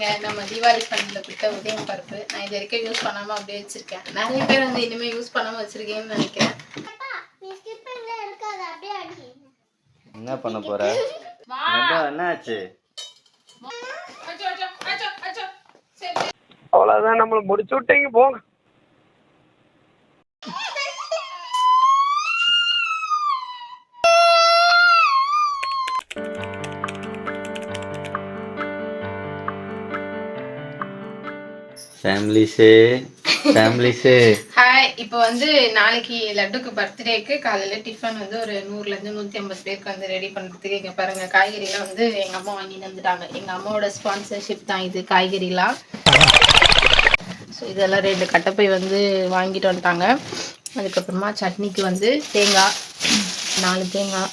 பாருங்க நம்ம தீபாவளி ஃபண்டில் கொடுத்த உதயம் பருப்பு. நான் இது வரைக்கும் யூஸ் பண்ணாம அப்படியே வச்சிருக்கேன். நிறைய பேர் வந்து இனிமே யூஸ் பண்ணாம வச்சிருக்கேன்னு நினைக்கிறேன். என்ன பண்ண போற? அதான் என்னாச்சு? அவ்வளவுதான் நம்மள முடிச்சு விட்டீங்க போங்க. ஃபேமிலிஸே ஃபேமிலிஸே ஹாய் இப்போ வந்து நாளைக்கு லட்டுக்கு பர்த்டேக்கு காலையில டிஃபன் வந்து ஒரு நூறுல இருந்து ஐம்பது பேருக்கு வந்து ரெடி பண்ணுறதுக்கு இங்கே பாருங்க. காய்கறிலாம் வந்து எங்க அம்மா வாங்கி வந்துட்டாங்க. எங்க அம்மாவோட ஸ்பான்சர்ஷிப் தான் இது காய்கறிலாம். ஸோ இதெல்லாம் ரெண்டு கட்டப்பை வந்து வாங்கிட்டு வந்துட்டாங்க. அதுக்கப்புறமா சட்னிக்கு வந்து தேங்காய் நாலு தேங்காய்.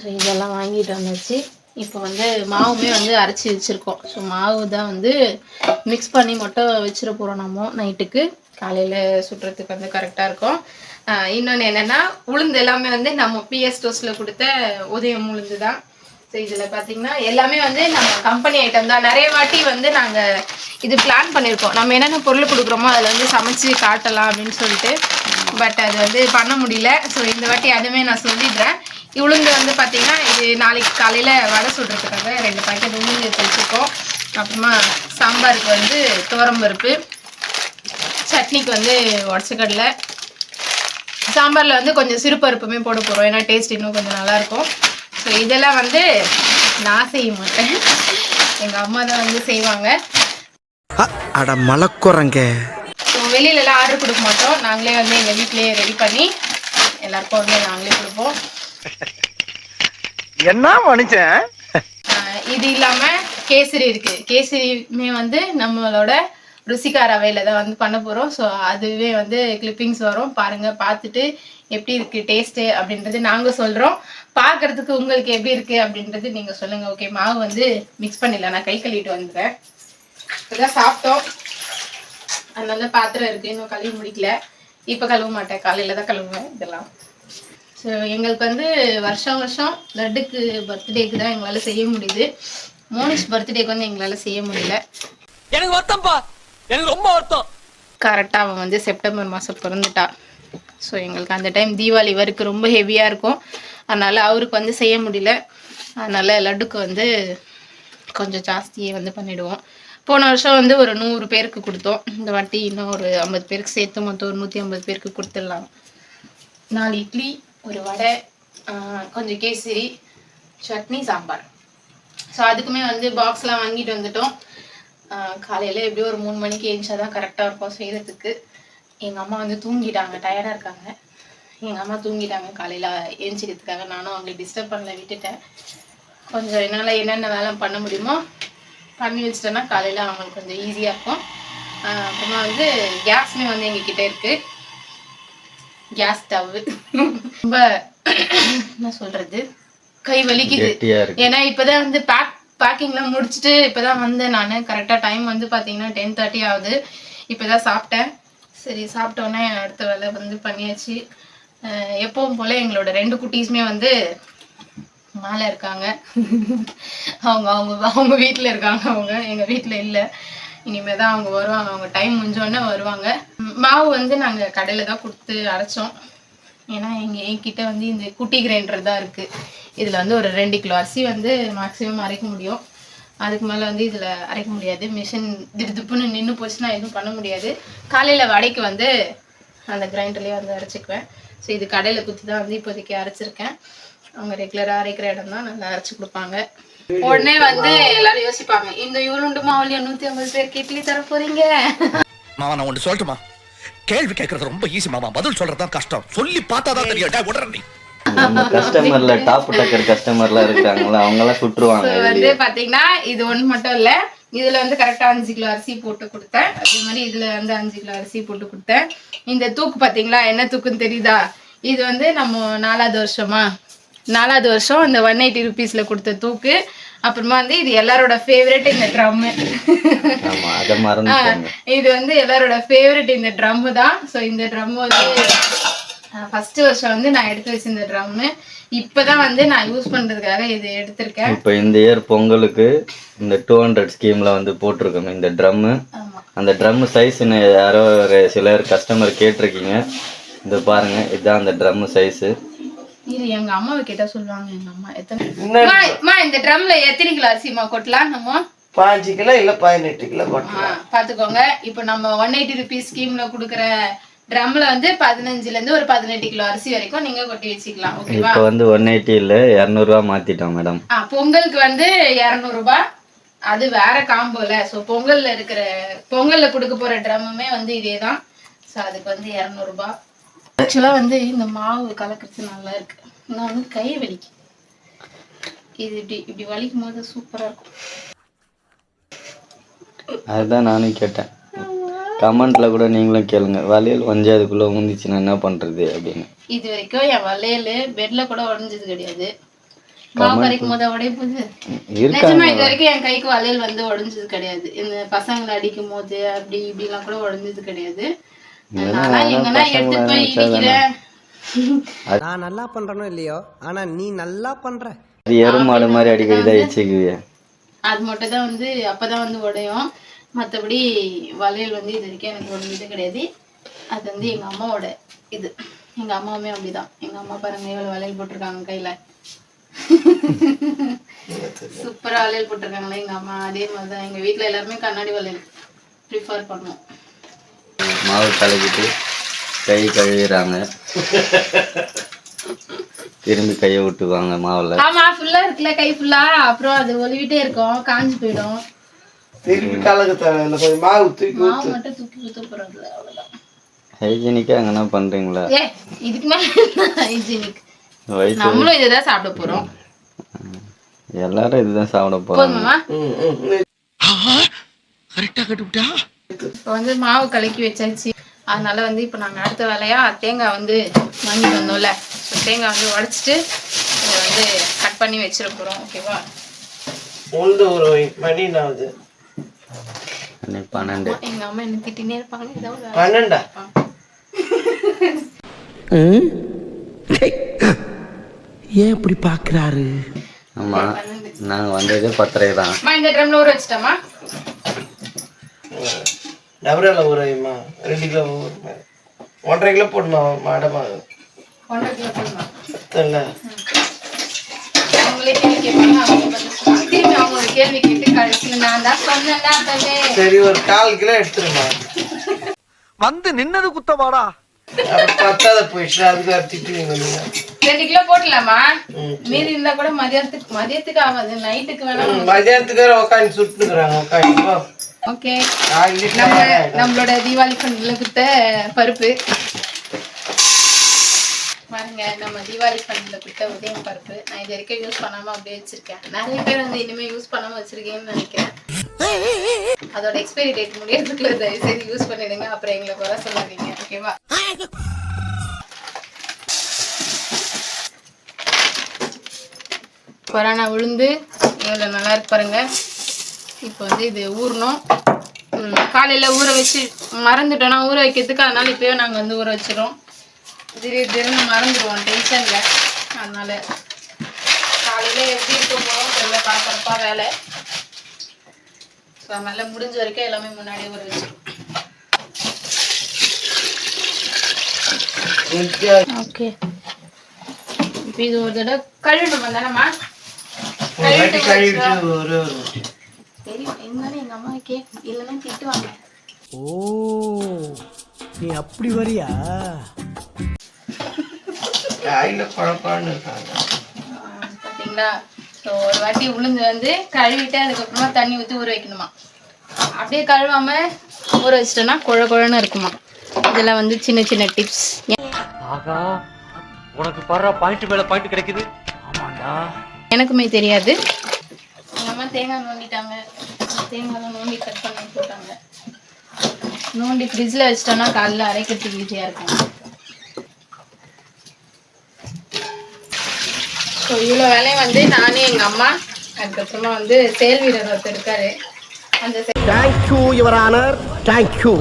ஸோ இதெல்லாம் வாங்கிட்டு வந்தாச்சு. இப்போ வந்து மாவுமே வந்து அரைச்சி வச்சுருக்கோம். ஸோ மாவு தான் வந்து மிக்ஸ் பண்ணி மட்டும் வச்சிட போகிறோம் நம்ம நைட்டுக்கு. காலையில் சுட்டுறதுக்கு வந்து கரெக்டாக இருக்கும். இன்னொன்று என்னென்னா உளுந்து எல்லாமே வந்து நம்ம பிஎஸ் டோஸில் கொடுத்த உதயம் உளுந்து தான். ஸோ இதில் பார்த்தீங்கன்னா எல்லாமே வந்து நம்ம கம்பெனி ஐட்டம் தான். நிறைய வாட்டி வந்து நாங்கள் இது பிளான் பண்ணியிருக்கோம் நம்ம என்னென்ன பொருள் கொடுக்குறோமோ அதில் வந்து சமைச்சு காட்டலாம் அப்படின்னு சொல்லிட்டு. பட் அது வந்து பண்ண முடியல. ஸோ இந்த வாட்டி அதுவுமே நான் சொல்லிடுறேன். உளுந்து வந்து பார்த்தீங்கன்னா இது நாளைக்கு காலையில் வடை சுடுறதுக்காக ரெண்டு பாக்கெட் உளுந்து வச்சுருக்கோம் அப்புறமா சாம்பாருக்கு வந்து துவரம்பருப்பு சட்னிக்கு வந்து உடச்சக்கடலை. சாம்பாரில் வந்து கொஞ்சம் சிறுபருப்புமே போட போகிறோம் ஏன்னா டேஸ்ட் இன்னும் கொஞ்சம் நல்லாயிருக்கும் ஸோ இதெல்லாம் வந்து நான் செய்ய மாட்டேன். எங்கள் அம்மா தான் வந்து செய்வாங்க. அட மலக்குறங்க ஸோ வெளியிலலாம் ஆர்டர் கொடுக்க மாட்டோம். நாங்களே வந்து எங்கள் வீட்டிலேயே ரெடி பண்ணி எல்லாருக்கும் வந்து நாங்களே கொடுப்போம். என்ன மனுஷன்? இது இல்லாம கேசரி இருக்கு. கேசரியுமே வந்து நம்மளோட ருசிகா ரவையில தான் வந்து பண்ண போறோம். ஸோ அதுவே வந்து கிளிப்பிங்ஸ் வரும். பாருங்க பார்த்துட்டு எப்படி இருக்கு டேஸ்ட் அப்படின்றது நாங்க சொல்றோம். பார்க்கிறதுக்கு உங்களுக்கு எப்படி இருக்கு அப்படின்றது நீங்க சொல்லுங்க ஓகே மாவு வந்து மிக்ஸ் பண்ணிடலாம். நான் கை கழுவிட்டு வந்துடுறேன். இப்பதான் சாப்பிட்டோம். அதனால பாத்திரம் இருக்கு. இன்னும் கழுவி முடிக்கல. இப்ப கழுவ மாட்டேன். காலையில தான் கழுவுவேன் இதெல்லாம். ஸோ எங்களுக்கு வந்து வருஷம் வருஷம் லட்டுக்கு பர்த்டேக்கு தான் எங்களால் செய்ய முடியுது. மோனிஷ் பர்த்டேக்கு வந்து எங்களால் செய்ய முடியல. எனக்கு வருத்தம்ப்பா எனக்கு ரொம்ப வருத்தம். கரெக்டாக அவன் வந்து செப்டம்பர் மாதம் பிறந்துட்டா. ஸோ எங்களுக்கு அந்த டைம் தீபாவளி வரைக்கும் ரொம்ப ஹெவியாக இருக்கும். அதனால் அவருக்கு வந்து செய்ய முடியல. அதனால் லட்டுக்கு வந்து கொஞ்சம் ஜாஸ்தியே வந்து பண்ணிடுவோம். போன வருஷம் வந்து ஒரு நூறு பேருக்கு கொடுத்தோம். இந்த வாட்டி இன்னும் ஒரு ஐம்பது பேருக்கு சேர்த்து மொத்தம் ஒரு நூற்றி ஐம்பது பேருக்கு கொடுத்துடலாம். நாலு இட்லி ஒரு வடை கொஞ்சம் கேசரி சட்னி சாம்பார். ஸோ அதுக்குமே வந்து பாக்ஸ்லாம் வாங்கிட்டு வந்துட்டோம். காலையில் எப்படியும் ஒரு மூணு மணிக்கு ஏஞ்சா தான் கரெக்டாக இருக்கும் செய்கிறதுக்கு எங்கள் அம்மா வந்து தூங்கிட்டாங்க டயர்டாக இருக்காங்க. எங்கள் அம்மா தூங்கிட்டாங்க காலையில் ஏஞ்சிக்கிறதுக்காக நானும் அவங்களை டிஸ்டர்ப் பண்ணல விட்டுட்டேன். கொஞ்சம் என்னால் என்னென்ன வேலை பண்ண முடியுமோ பண்ணி வச்சிட்டேன்னா காலையில் அவங்களுக்கு கொஞ்சம் ஈஸியாக இருக்கும். அப்புறமா வந்து கேஸ்மே வந்து எங்ககிட்ட இருக்குது கேஸ் ஸ்டவ். ரொம்ப என்ன சொல்றது? கை வலிக்குது. ஏன்னா இப்பதான் வந்து பேக் பேக்கிங்லாம் முடிச்சுட்டு இப்பதான் வந்தேன் நான். கரெக்டா டைம் வந்து பாத்தீங்கன்னா டென் தேர்ட்டி ஆகுது. இப்பதான் சாப்பிட்டேன். சரி சாப்பிட்டோன்னே அடுத்த வேலை வந்து பண்ணியாச்சு. எப்பவும் போல எங்களோட ரெண்டு குட்டீஸுமே வந்து மேலே இருக்காங்க. அவங்க அவங்க அவங்க வீட்டில் இருக்காங்க அவங்க. எங்கள் வீட்டில் இல்லை. இனிமேல் தான் அவங்க வருவாங்க. அவங்க டைம் முடிஞ்சோடனே வருவாங்க. மாவு வந்து நாங்கள் கடையில் தான் கொடுத்து அரைச்சோம். ஏன்னா எங்கள் என்கிட்ட வந்து இந்த குட்டி கிரைண்டர் தான் இருக்குது இதில் வந்து ஒரு ரெண்டு கிலோ அரிசி வந்து மேக்ஸிமம் அரைக்க முடியும். அதுக்கு மேலே வந்து இதில் அரைக்க முடியாது. மிஷின் திடுதுப்புன்னு நின்று போச்சுன்னா எதுவும் பண்ண முடியாது. காலையில் வடைக்கு வந்து அந்த கிரைண்டர்லேயே வந்து அரைச்சிக்குவேன். ஸோ இது கடையில் குத்தி தான் வந்து இப்போதைக்கு அரைச்சிருக்கேன். அவங்க ரெகுலராக அரைக்கிற இடம் தான் நல்லா அரைச்சி கொடுப்பாங்க. உடனே வந்து எல்லாரும் யோசிப்பாங்க இந்த இவளுண்டு மாவுலையும் நூற்றி ஐம்பது பேருக்கு இட்லி தர போறீங்க மாமா நான் ஒன்று சொல்லட்டுமா? கேள்வி கேட்கறது ரொம்ப ஈஸி மாமா. பதில் சொல்றதுதான் கஷ்டம். சொல்லி பார்த்தாதான் தெரியும். டேய், விடுறா நீ நம்ம கஸ்டமர்ல டாப் டக்கர் கஸ்டமர்லாம் இருக்காங்களா அவங்க எல்லாம் So வந்து பாத்தீங்கன்னா இது ஒண்ணு மட்டும் இல்ல. இதுல வந்து கரெக்டா அஞ்சு கிலோ அரிசி போட்டு கொடுத்தேன். அதே மாதிரி இதுல வந்து அஞ்சு கிலோ அரிசி போட்டு கொடுத்தேன். இந்த தூக்கு பாத்தீங்களா? என்ன தூக்குன்னு தெரியுதா? இது வந்து நம்ம நாலாவது வருஷமா நாலாவது வருஷம் இந்த ஒன் எயிட்டி ருபீஸ்ல கொடுத்த தூக்கு. அப்புறமா வந்து இது எல்லாரோட ஃபேவரட் இந்த ட்ரம்மு இது வந்து எல்லாரோட ஃபேவரட் இந்த ட்ரம் தான். ஸோ இந்த ட்ரம் வந்து ஃபர்ஸ்ட் வருஷம் வந்து நான் எடுத்து வச்சிருந்த ட்ரம்மு இப்பதான் வந்து நான் யூஸ் பண்றதுக்காக இது எடுத்திருக்கேன். இப்போ இந்த இயர் பொங்கலுக்கு இந்த டூ ஹண்ட்ரட் ஸ்கீம்ல வந்து போட்டிருக்கோம் இந்த ட்ரம்மு அந்த ட்ரம் சைஸ்ன்னு யாரோ ஒரு சிலர் கஸ்டமர் கேட்டிருக்கீங்க. இந்த பாருங்க இதுதான் அந்த ட்ரம் சைஸு இது எங்க அம்மாவை கேட்டா சொல்லுவாங்க எங்க அம்மா எத்தனை அம்மா, அம்மா இந்த ட்ரம்ல எத்தனை கிலோ அரிசிமா கொட்டலாம் நம்ம? பாஞ்சு கிலோ இல்ல பதினெட்டு கிலோ கொட்டலாம். பாத்துக்கோங்க. இப்போ நம்ம ஒன் எயிட்டி ருபீஸ் ஸ்கீம்ல குடுக்குற ட்ரம்ல வந்து பதினஞ்சுல இருந்து ஒரு பதினெட்டு கிலோ அரிசி வரைக்கும் நீங்க கொட்டி வச்சுக்கலாம். ஓகேவா இப்போ வந்து ஒன் எயிட்டி இல்லை இரநூறுவா மாற்றிட்டோம் மேடம் பொங்கலுக்கு வந்து இரநூறு ரூபாய் அது வேற காம்போல ஸோ பொங்கல்ல இருக்கிற பொங்கல்ல கொடுக்க போற ட்ரம்முமே வந்து இதே தான் ஸோ அதுக்கு வந்து இரநூறு ரூபாய் ஆக்சுவலாக வந்து இந்த மாவு கலக்கிறது நல்லா இருக்கு. நான் வந்து கை வலிக்கு. இது இப்படி இப்படி வலிக்கும் போது சூப்பரா இருக்கும். அதுதான் நானும் கேட்டேன். கமெண்ட்ல கூட நீங்களும் கேளுங்க. வளையல் வஞ்சாதுக்குள்ளே ஊந்துச்சுன்னா என்ன பண்ணுறது அப்படின்னு. இது வரைக்கும் என் வளையல் பெட்ல கூட உடஞ்சது கிடையாது. மாவு கரைக்கும் போது உடைய நிஜமா இது வரைக்கும் என் கைக்கு வளையல் வந்து உடைஞ்சது கிடையாது. இந்த பசங்களை அடிக்கும் போது அப்படி இப்படிலாம் கூட உடைஞ்சது கிடையாது. நானா நல்லா பண்றனோ இல்லையோ? ஆனா நீ நல்லா பண்ற. அது எருமாடு மாதிரி அடிக்கடி தான் வச்சுக்குவிய அது மட்டும் தான் வந்து அப்பதான் வந்து உடையும். மற்றபடி வளையல் வந்து இது வரைக்கும் எனக்கு உடஞ்சது கிடையாது. அது வந்து எங்க அம்மாவோட இது. எங்க அம்மாவுமே அப்படிதான். எங்க அம்மா பாருங்க எவ்வளவு வளையல் போட்டிருக்காங்க கையில. சூப்பரா வளையல் போட்டிருக்காங்களே எங்க அம்மா. அதே மாதிரி தான் எங்க வீட்ல எல்லாருமே கண்ணாடி வளையல் ப்ரிஃபர் பண்ணுவோம். மாவு கலக்கிட்டு கை கழுவிறாங்க திரும்பி கையை விட்டுவாங்க மாவுல. ஆமா ஃபுல்லா இருக்குல்ல கை ஃபுல்லா அப்புறம் அது ஒளிவிட்டே இருக்கும் காஞ்சு போயிடும். திருப்பி கலக்க தேவையில்ல கொஞ்சம் மாவு தூக்கி மாவு மட்டும் தூக்கி ஊத்த போறது அவ்வளவுதான். ஹைஜீனிக்காக எங்கன்னா பண்றீங்களா? ஏ இதுக்கு மேல ஹைஜீனிக் நம்மளும் இதுதான் சாப்பிட போறோம். எல்லாரும் இதுதான் சாப்பிட போறாங்க. போதுமாமா ம், ம், ம். கரெக்டா கட்டுவிட்டா இப்போ வந்து மாவு கலக்கி வச்சாச்சு. அதனால வந்து இப்போ நாங்கள் அடுத்த வேலையா தேங்காய் வந்து வாங்கிட்டு வந்தோம்ல. ஸோ தேங்காய் வந்து உடச்சிட்டு இதை வந்து கட் பண்ணி வச்சிட போகிறோம் ஓகேவா உளுந்து ஒரு மணி ஆகுது. பன்னெண்டு. எங்கள் அம்மா என்ன திட்டினே இருப்பாங்க. ஏதாவது பன்னெண்டா? ஏன் இப்படி பாக்குறாரு? ஆமா நாங்க வந்தது பத்தரை தான் அம்மா இந்த ட்ரம்ல ஊற வச்சிட்டோமா? டபரால ஊறையுமா ரெண்டு கிலோ ஊறுமா ஒன்றரை கிலோ போடணுமா. போடணும் இல்லை சரி ஒரு கால் கிலோ எடுத்துருமா. வந்து நின்னது அப்புறம் பத்தாத போயிடுச்சு அதுக்கு நீங்க. ரெண்டு கிலோ போட்டலாமா. மீதி இருந்தா கூட மதியானத்துக்கு மதியத்துக்கு ஆகாது நைட்டுக்கு வேணா மதியானத்துக்கு வேற உட்காந்து சுட்டுக்கிறாங்க உட்காந்து ஓகே. நம்ம நம்மளோட தீபாவளி ஃபண்ட்ல கொடுத்த பருப்பு. பாருங்க நம்ம தீபாவளி ஃபண்ட்ல கொடுத்த உதயம் பருப்பு. நான் இது வரைக்கும் யூஸ் பண்ணாம அப்படியே வச்சிருக்கேன். நிறைய பேர் வந்து இனிமே யூஸ் பண்ணாம வச்சிருக்கேன்னு நினைக்கிறேன். அதோட எக்ஸ்பைரி டேட் முடியறதுக்குள்ள தயவு செய்து யூஸ் பண்ணிடுங்க. அப்புறம் எங்களை குறை சொல்லாதீங்க. ஓகேவா கொரோனா விழுந்து எவ்வளோ நல்லா இருக்கு பாருங்க. இப்போ வந்து இது ஊறணும். காலையில ஊற வச்சு மறந்துட்டோம்னா ஊற வைக்கிறதுக்கு அதனால இப்பயே நாங்கள் வந்து ஊற வச்சிடும் திடீர் திடீர்னு மறந்துடுவோம் டென்ஷன்ல அதனால காலையில எப்படி இருக்க போகிறோம் தெரியல பார்க்குறப்பா வேலை. ஸோ அதனால முடிஞ்ச வரைக்கும் எல்லாமே முன்னாடியே ஊற வச்சிடும் ஓகே. இப்போ இது ஒரு தடவை கழுவிட்டு தானேம்மா வாட்டி கழுவிட்டு ஒரு ஒரு தெரியும். இருந்தாலும் எங்க அம்மா கேட்கும் இல்லைன்னா திட்டுவாங்க. ஓ நீ அப்படி வரியா? காயில குழப்பான்னு இருக்காங்க. ஸோ ஒரு வாட்டி உளுந்து வந்து கழுவிட்டு அதுக்கப்புறமா தண்ணி ஊற்றி ஊற வைக்கணுமா. அப்படியே கழுவாம ஊற வச்சிட்டோன்னா குழ குழன்னு இருக்குமா. இதெல்லாம் வந்து சின்ன சின்ன டிப்ஸ் ஆகா உனக்கு படுற பாயிண்ட் மேல பாயிண்ட் கிடைக்குது. ஆமாண்டா. எனக்குமே தெரியாது. எங்கள் தேங்காய் நோண்டிட்டாங்க. தேங்காய்லாம் நோண்டி கட் பண்ணி போட்டாங்க. நோண்டி ஃப்ரிட்ஜில் வச்சிட்டோன்னா காலைல அரைக்கிறதுக்கு ஈஸியாக இருக்கும். ஸோ இவ்வளோ வேலையும் வந்து நானே எங்கள் அம்மா அதுக்கப்புறமா வந்து செயல் வீரர் ஒருத்தர் இருக்காரு. அந்த தேங்க்யூ யுவர் ஆனர் தேங்க்யூ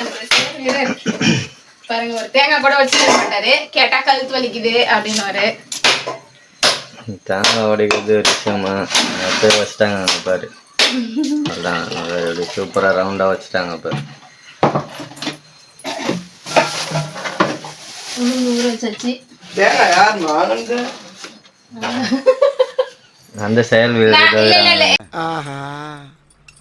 அந்த செயல் வீரர் பாருங்க ஒரு தேங்காய் கூட வச்சுக்க மாட்டாரு. கேட்டா கழுத்து வலிக்குது அப்படின்னு தேங்காய் உடைக்கிறது ஒரு விஷயமா? அப்படியே வச்சுட்டாங்க அங்கே பாரு. அதான் அப்படி சூப்பராக ரவுண்டாக வச்சுட்டாங்க இப்போ ஊற வச்சாச்சு. அந்த செயல் நான்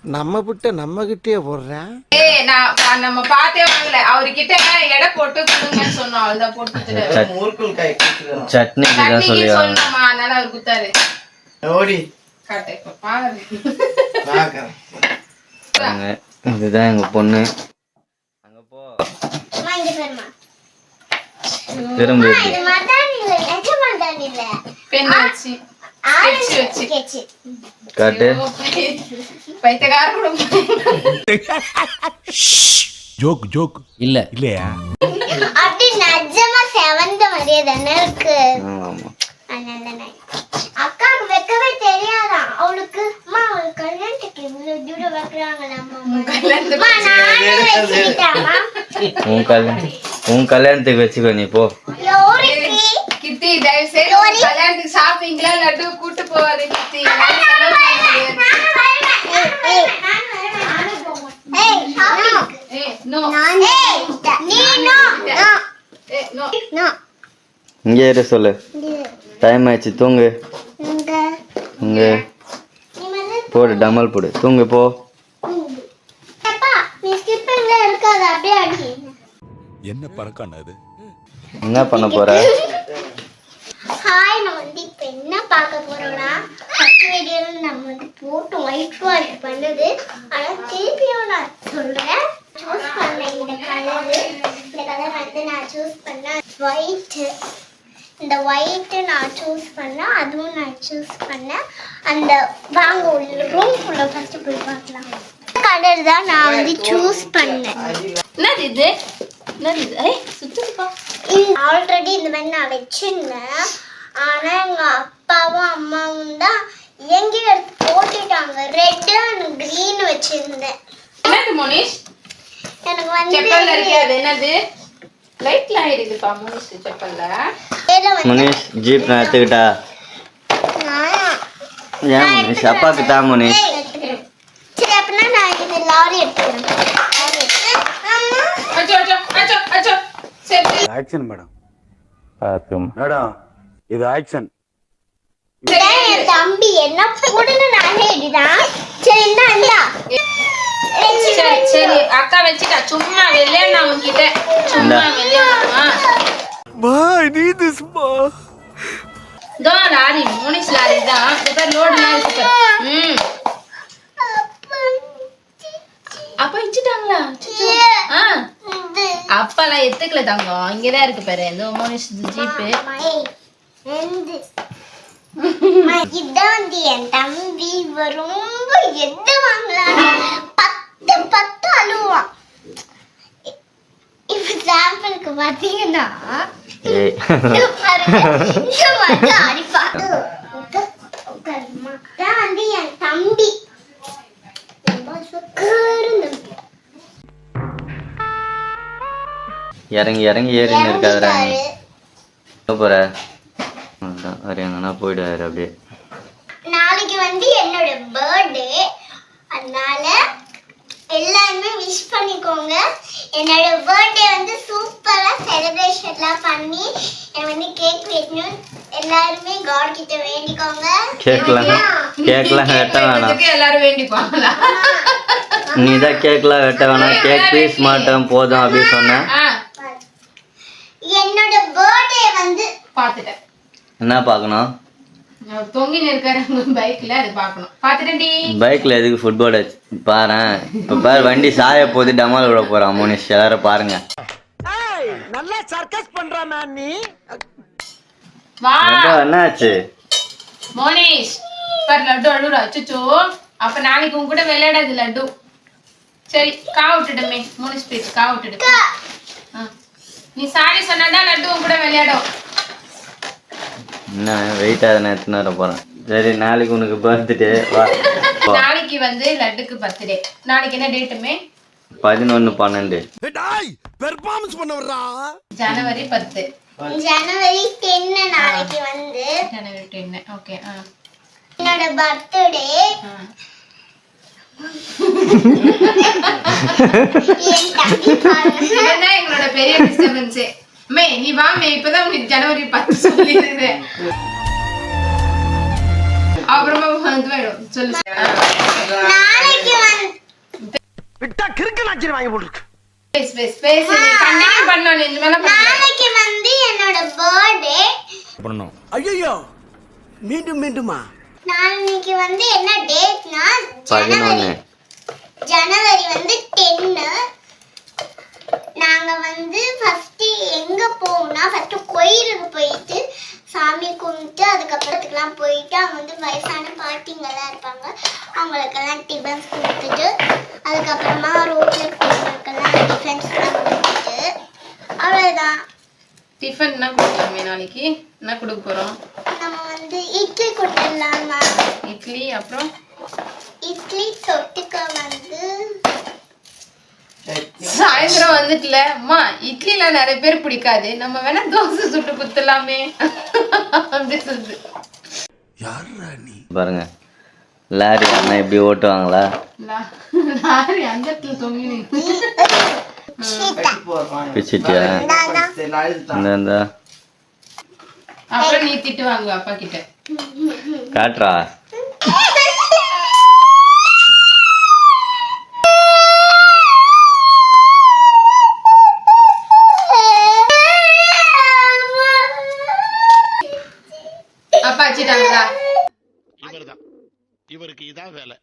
நம்ம விட்டு நம்ம கிட்டே போடுறேன். ஏய் நான் நான் நம்ம பார்த்தே வாங்கல. அவர்கிட்ட எடை போட்டு கொடுங்கன்னு சொன்னோம் அவள்தான் போட்டு கொடுத்துட்டாரு சட்னிக்கு தான் தண்ணிக்கு சொல்லுவாங்க சொல்லணுமா? அதனால அவர் குத்தாரு ஓடி. காட்டு இப்ப பாரு இதுதான் எங்க பொண்ணு. அங்க போ. திரும்ப காட்டு பைத்தகார குடும்பம் ஜோக் ஜோக் இல்ல. இல்லையா? அப்படி நிஜமா செவந்த மாதிரியே தானே இருக்கு அக்காவுக்கு வைக்கவே தெரியாதான். அவளுக்கு அம்மா அவளுக்கு கல்யாணத்துக்கு இவ்வளவு தூரம் வச்சுக்கிட்டாமா உன் கல்யாணத்துக்கு வச்சுக்கோ. நீ போ. தயவு செய்து கல்யாணத்துக்கு சாப்பிட்டீங்களா? லட்டு கூட்டு போவாரு கித்தி. இங்கே இரு சொல்லு. டைம் ஆயிடுச்சு. தூங்கு. இங்க. போடு டமல் போடு. தூங்கு போ. என்ன பறக்கான அது? என்ன பண்ண போற ஹாய் நம்ம வந்து இப்போ என்ன பார்க்க போறோம்னா ஃபர்ஸ்ட் வீடியோல நம்ம வந்து போட்டு ஒயிட் வாஷ் பண்ணுது. ஆனா திருப்பியும் நான் சொல்றேன். சூஸ் பண்ண இந்த கலர் இந்த கலர் வந்து நான் சூஸ் பண்ண ஒயிட் இந்த ஒயிட் நான் சூஸ் பண்ணேன் அதுவும் நான் சூஸ் பண்ணேன் அந்த வாங்க உள்ள ரூம் ஃபுல்லா ஃபர்ஸ்ட் போய் பார்க்கலாம். கலர் தான் நான் வந்து சூஸ் பண்ணேன். என்னது இது? என்னது இது? ஏய், சுத்துதுப்பா ஆல்ரெடி இந்த மாதிரி நான் வச்சிருந்தேன். ஆனா எங்க அப்பாவும் அம்மாவும் தான் எங்கேயும் எடுத்து போட்டுட்டாங்க ரெட் அண்ட் கிரீன் வச்சிருந்தேன். என்னது மோனிஷ்? எனக்கு வந்து செப்பல்ல இருக்கே அது என்னது? லைட்ல ஆயிடுதுப்பா மோனிஷ் செப்பல்ல. முனீஷ் ஜீப் நான் எடுத்துக்கிட்டா? ஏன் முனீஷ்? அப்பாவுக்கு தான் முனீஷ். சரி அப்படின்னா நான் இந்த லாரி எடுத்துக்கிறேன். ஆக்ஷன் மேடம் பார்த்தும் மேடம் இது ஆக்ஷன். தம்பி என்ன போடுன்னு நானே சரி இந்தா இந்தா. சரி சரி அக்கா வச்சுட்டா சும்மா விளையாடா உன்கிட்ட சும்மா விளையாடுமா தோ லாரி. மோனிஷ் லாரி தான். இந்த பேர் லோடுலாம் இருக்கு பாரு. ம். அப்பா இச்சுட்டாங்களா. ஆ. இது அப்பெல்லாம் எத்துக்கல தங்கம். இங்கதான் இருக்கு பாரு. இந்த மோனிஷ் ஜீப்பு. இதான் வந்து என் தம்பி ரொம்ப எது வாங்கலாம் பத்து பத்து அழுவான். இப்ப சாம்பிளுக்கு பாத்தீங்கன்னா வந்து என் தம்பி. இறங்கி இறங்கி ஏறின்னு இருக்காதுடா போற? அதான் எங்கன்னா போயிடுவாரு அப்படியே. நாளைக்கு வந்து என்னோட பர்த்டே அதனால எல்லாருமே விஷ் பண்ணிக்கோங்க. என்னோட பர்த்டே வந்து சூப்பரா செலிப்ரேஷன்லாம் பண்ணி எனக்கு வந்து கேக் வெட்டணும் எல்லாருமே காட் கிட்ட வேண்டிக்கோங்க. கேட்கலாம் கேக்லாம் வெட்ட வேணாம். எல்லாரும் வேண்டிப்பாங்களா? நீ தான் கேக்லாம் வெட்ட வேணாம். கேக் பீஸ் மாட்டோம் போதும் அப்படின்னு சொன்ன ஆ. என்னோட பர்த்டே வந்து பாத்துட்டேன் என்ன பார்க்கணும்? அவர் தொங்கின்னு இருக்காரு பைக்ல எதுக்கு ஃபுட்பால் பாரு இப்போ பாரு வண்டி சாய போது டமால் விட போறான் மோனிஷ் எல்லாரும் பாருங்க. நல்லா சர்க்கஸ் பண்ற மேம் நீ. என்னாச்சு? மோனிஷ் பாரு லட்டு அழுற அச்சோ அப்ப நாளைக்கு உன் கூட விளையாடாது லட்டு. சரி கா விட்டுடுமே. மோனிஷ் பேச்சு கா விட்டுடு. ஆ. நீ சாரி சொன்னாதான் லட்டு உன் கூட விளையாடும். என்ன வெயிட் ஆகுது நான் எத்தனை வர போறேன். சரி நாளைக்கு உனக்கு பர்த்டே வா. நாளைக்கு வந்து லட்டுக்கு பர்த்டே நாளைக்கு என்ன டேட்டுமே பதினொன்று பன்னெண்டு. டாய் பெர்ஃபார்மன்ஸ் பண்ண வர்றா? ஜனவரி பத்து. ஜனவரி டென்னு நாளைக்கு வந்து ஜனவரி டென்னு ஓகே ஆ. என்னோட பர்த்டே எங்களோட பெரிய டிஸ்டர்பன்ஸே மே நீ வா மே இப்பதான் உனக்கு ஜனவரி பத்து சொல்லிடுறேன் அப்புறமா இதுவாயிடும் சொல்லு. நாளைக்கு வந்து விட்டா கிறுக்கு நாச்சிரி வாங்கி போட்டுருக்கு. பேசு பேசு பேசு. நீ கண்டினியூ பண்ணணும். இந்த மேல பண்ணு. நாளைக்கு வந்து என்னோட பர்த்டே ஐயோ மீண்டும் மீண்டுமா? நாளைக்கு வந்து என்ன டேட்னா ஜனவரி ஜனவரி வந்து டென்னு நாங்க வந்து ஃபர்ஸ்ட் எங்க போவோம்னா ஃபர்ஸ்ட் கோயிலுக்கு போயிட்டு சாமி கும்பிட்டு அதுக்கப்புறத்துக்குலாம் போயிட்டு அவங்க வந்து வயசான பாட்டிங்கெல்லாம் இருப்பாங்க. அவங்களுக்கெல்லாம் டிஃபன்ஸ் கொடுத்துட்டு அதுக்கப்புறமா ரோட்ல போகிறவங்களுக்கெல்லாம் டிஃபன்ஸ்லாம் கொடுத்துட்டு அவ்வளோதான் டிஃபன் என்ன கொடுக்கலாமே நாளைக்கு என்ன கொடுக்க போறோம்? நம்ம வந்து இட்லி கொடுத்துடலாமா? இட்லி அப்புறம்? இட்லி தொட்டுக்க வந்து சாயந்தரம் வந்துட்டுல. அம்மா இட்லிலாம் நிறைய பேர் பிடிக்காது. நம்ம வேணா தோசை சுட்டு குத்துலாமே. பாருங்க. லாரி அண்ணா எப்படி ஓட்டுவாங்களா? லாரி அந்த இடத்துல தொங்கி. பிச்சிட்டியா? இந்த. அப்புறம் நீ திட்டு வாங்க அப்பா கிட்ட. காட்டுறா. இவருக்கு இதான் வேலை.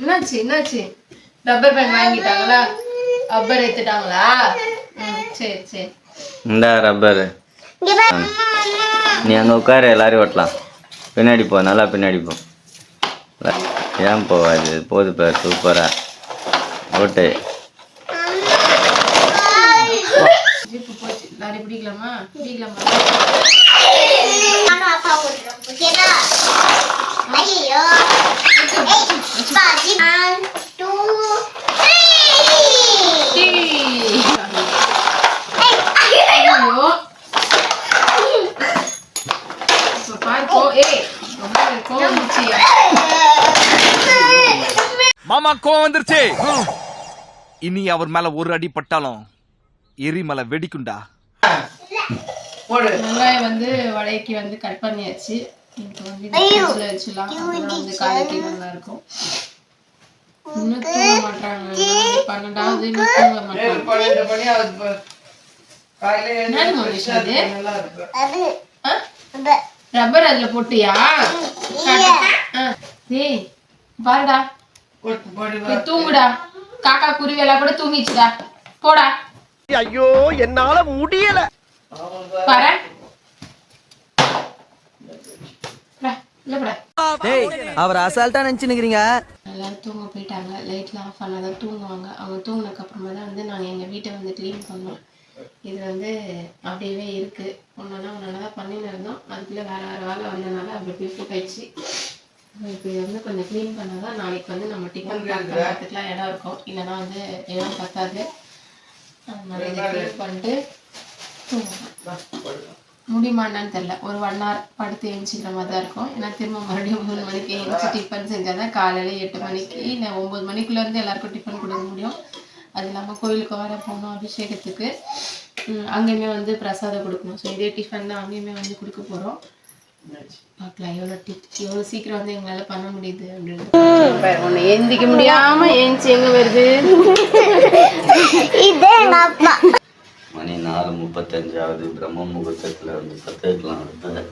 என்னாச்சு என்னாச்சு? ரப்பர் பேண்ட் வாங்கிட்டாங்களா? ரப்பர் எடுத்துட்டாங்களா? சரி சரி. இந்த ரப்பர். நீ அங்கே உட்காரு எல்லாரையும் ஓட்டலாம். பின்னாடி போ நல்லா பின்னாடி போ. ஏன் போவாது போது பேர் சூப்பரா. ஓட்டு ஜீப்பு போச்சு லாரி பிடிக்கலாமா பிடிக்கலாமா நானும் அப்பா ஓட்டுறோம் ஓகேவா ஐயோ ஒன் டூ டீ. ஐயோ இப்ப பாரு கோ ஏய் ரொம்ப கோவம் வந்துச்சு மாமா கோவம் வந்துருச்சு. இனி அவர் மேல ஒரு அடி பட்டாலும் எரிமலை வெடிக்குண்டா வெங்காயம் வந்து வடைக்கு வந்து கட் பண்ணியாச்சு. இப்போ வந்து இது ஃப்ரிட்ஜ்ல வச்சுலாம் அப்புறம் வந்து காலைக்கு நல்லா இருக்கும். இன்னும் தூங்க மாட்டாங்க பன்னெண்டாவது இன்னும் தூங்க மாட்டாங்க ரப்பர் அதுல போட்டியா. டேய் பாருடா. போடு தூங்குடா. காக்கா குருவி எல்லாம் கூட தூங்கிச்சுடா போடா. ஐயோ என்னால முடியல. அவர் அசால்ட்டா நினைச்சுனுக்கிறீங்க எல்லாரும் தூங்க போயிட்டாங்க. லைட்லாம் ஆஃப் பண்ணால் தான் தூங்குவாங்க. அவங்க தூங்கினதுக்கு அப்புறமா தான் வந்து நாங்கள் எங்கள் வீட்டை வந்து க்ளீன் பண்ணோம். இது வந்து அப்படியே இருக்குது ஒன்றா ஒன்றா தான் பண்ணின்னு இருந்தோம். அதுக்குள்ளே வேறு வேறு வேலை வந்தனால அப்படி போய் போட்டாச்சு இப்போ இது வந்து கொஞ்சம் க்ளீன் பண்ணால் தான் நாளைக்கு வந்து நம்ம டிஃபன் பேக் பண்ணுறதுக்குலாம் இடம் இருக்கும். இல்லைன்னா வந்து இடம் பத்தாது. அதனால இதை க்ளீன் பண்ணிட்டு முடியுமா என்னன்னு தெரில ஒரு ஒன் ஹவர் படுத்து எழுந்திக்கிற மாதிரி தான் இருக்கும். ஏன்னா திரும்ப மறுபடியும் மூணு மணிக்கு எழுந்துச்சு டிஃபன் செஞ்சால் தான் காலையில் எட்டு மணிக்கு இல்லை ஒம்பது மணிக்குள்ளே இருந்து எல்லாருக்கும் டிஃபன் கொடுக்க முடியும். அது இல்லாமல் கோயிலுக்கு வர போகணும் அபிஷேகத்துக்கு. அங்கேயுமே வந்து பிரசாதம் கொடுக்கணும். ஸோ இதே டிஃபன் தான் அங்கேயுமே வந்து கொடுக்க போகிறோம் பார்க்கலாம் எவ்வளோ டிப் எவ்வளோ சீக்கிரம் வந்து எங்களால் பண்ண முடியுது அப்படின்னு ஒன்று ஏந்திக்க முடியாமல் ஏஞ்சி எங்கே வருது? இது மணி நாலு முப்பத்தஞ்சாவது பிரம்ம முகூர்த்தத்தில் வந்து பத்து வைக்கலாம் அடுத்தது